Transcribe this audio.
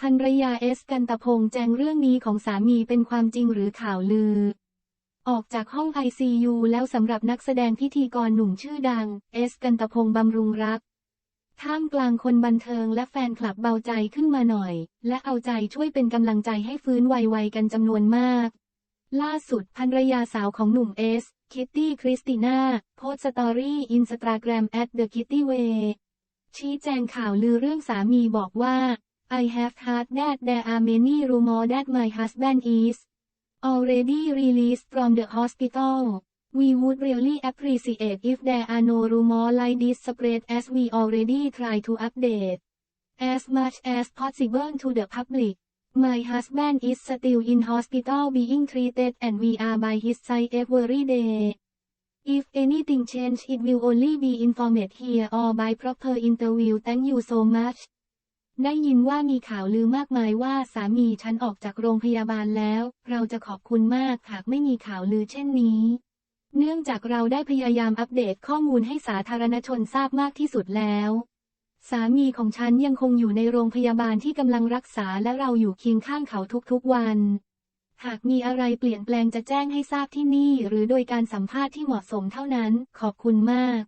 ภรรยาเอสกันตะพงษ์แจ้งเรื่องนี้ของสามีเป็นความจริงหรือข่าวลือ ออกจากห้อง ICU แล้วสำหรับนักแสดงพิธีกรหนุ่มชื่อดัง เอสกันตะพงษ์บำรุงรัก ท่ามกลางคนบันเทิงและแฟนคลับเบาใจขึ้นมาหน่อย และเอาใจช่วยเป็นกำลังใจให้ฟื้นไวๆกันจำนวนมาก ล่าสุดภรรยาสาวของหนุ่มเอส คิตตี้คริสติน่าโพสต์สตอรี่อินสตาแกรม at the kitty way ชี้แจงข่าวลือเรื่องสามีบอกว่า I have heard that there are many rumors that my husband is already released from the hospital. We would really appreciate if there are no rumors like this spread as we already try to update as much as possible to the public. My husband is still in hospital being treated and we are by his side every day. If anything change it will only be informed here or by proper interview thank you so much ได้ยินว่ามีข่าวลือมากมายว่าสามีฉันออกจากโรงพยาบาลแล้ว เราจะขอบคุณมากหากไม่มีข่าวลือเช่นนี้ เนื่องจากเราได้พยายามอัปเดตข้อมูลให้สาธารณชนทราบมากที่สุดแล้ว สามีของฉันยังคงอยู่ในโรงพยาบาลที่กำลังรักษาและเราอยู่เคียงข้างเขาทุกๆวัน หากมีอะไรเปลี่ยนแปลงจะแจ้งให้ทราบที่นี่ หรือโดยการสัมภาษณ์ที่เหมาะสมเท่านั้น ขอบคุณมาก